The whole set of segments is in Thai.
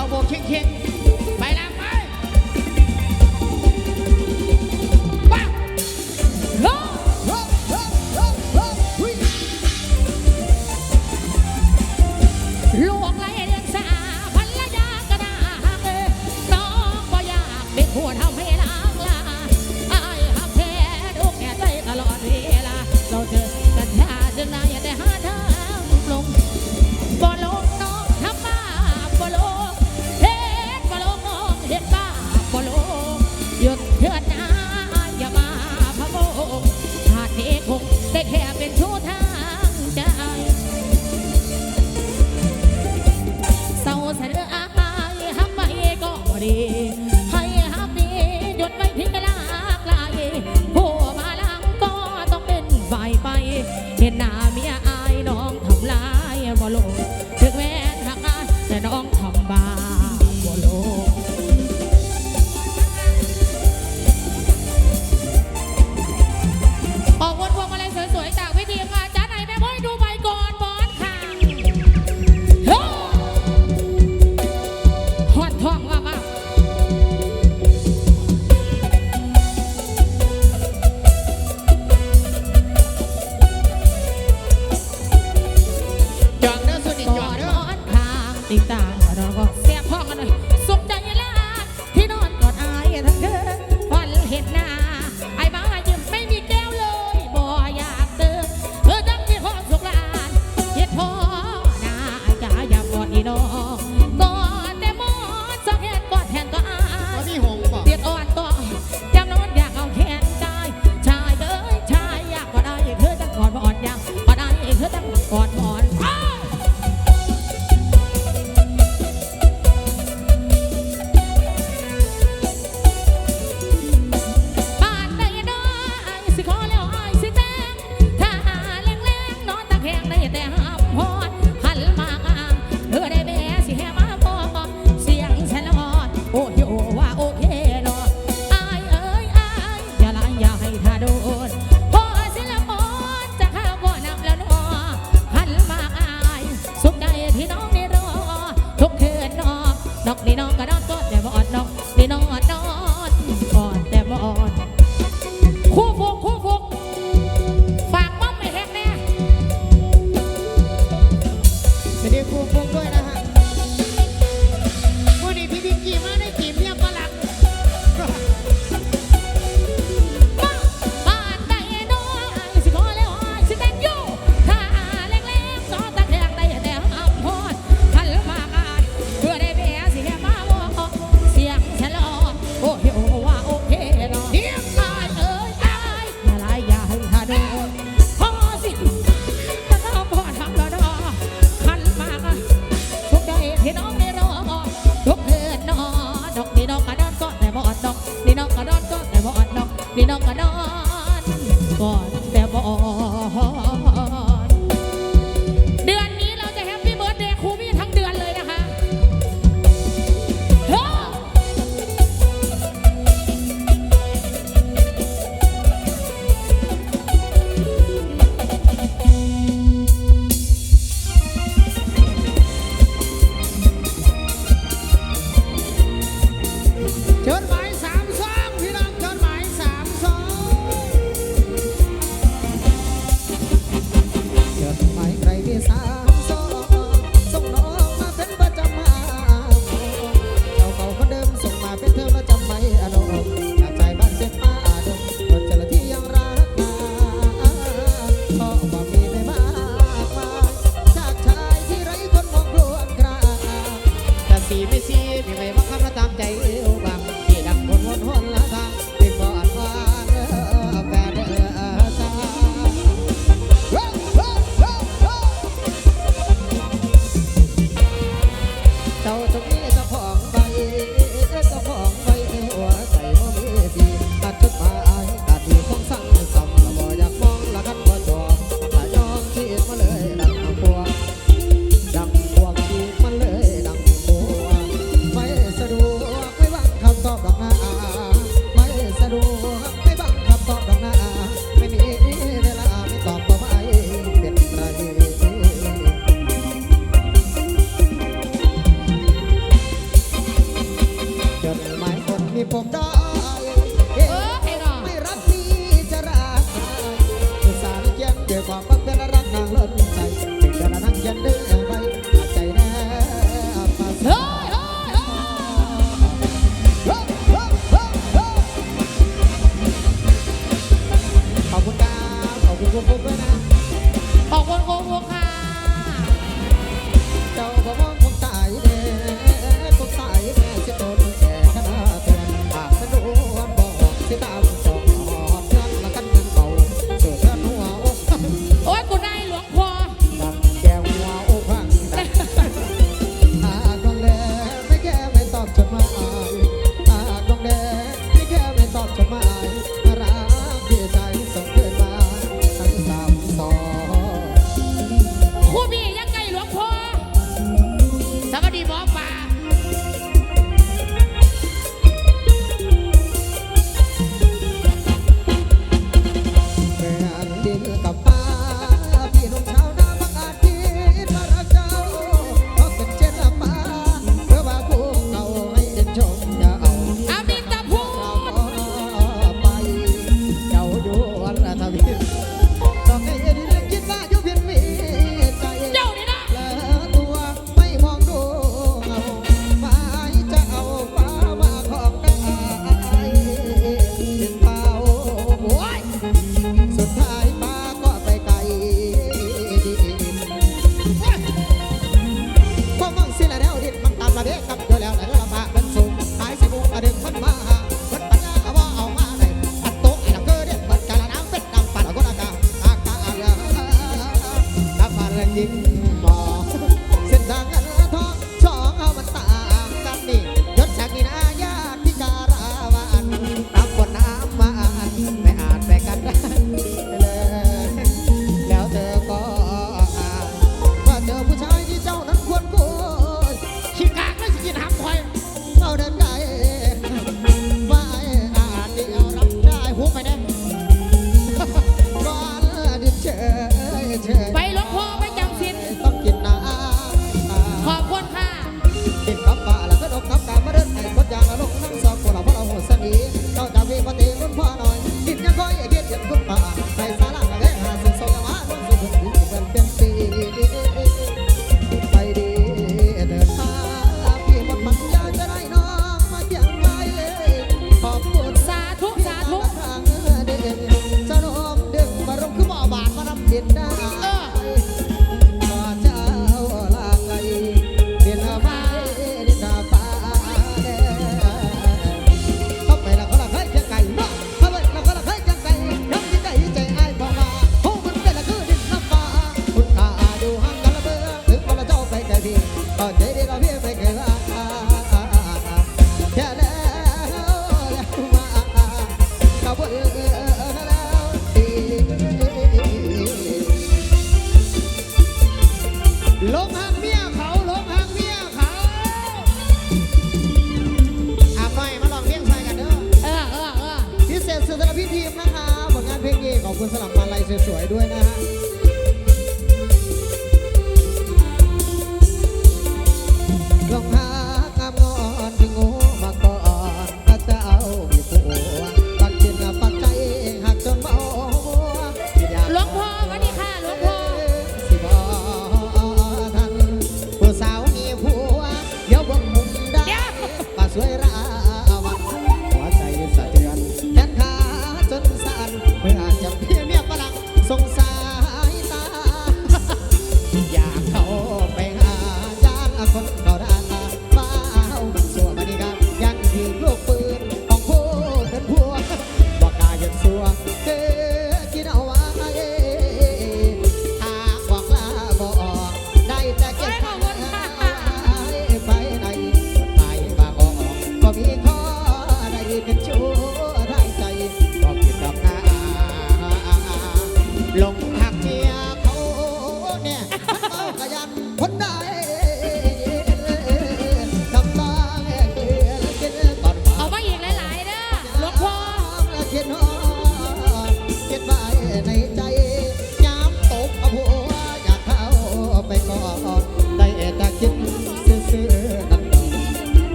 老婆天天。 เห็นหน้า that I want. ทางเงินทองสองเอามันตากันนี่ยศศักดินยากที่จารวานน้ำบนน้ำมาไม่อาจแบกันเลย แล้วเธอก็ว่าเจอผู้ชายที่เจ้านั้นควรกูขี้กาไม่สกินหำคอยเจ้าเดินไกลว่าอ้าจที่เอารับได้หูไปแน่ก่อนดิเชย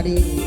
cariño.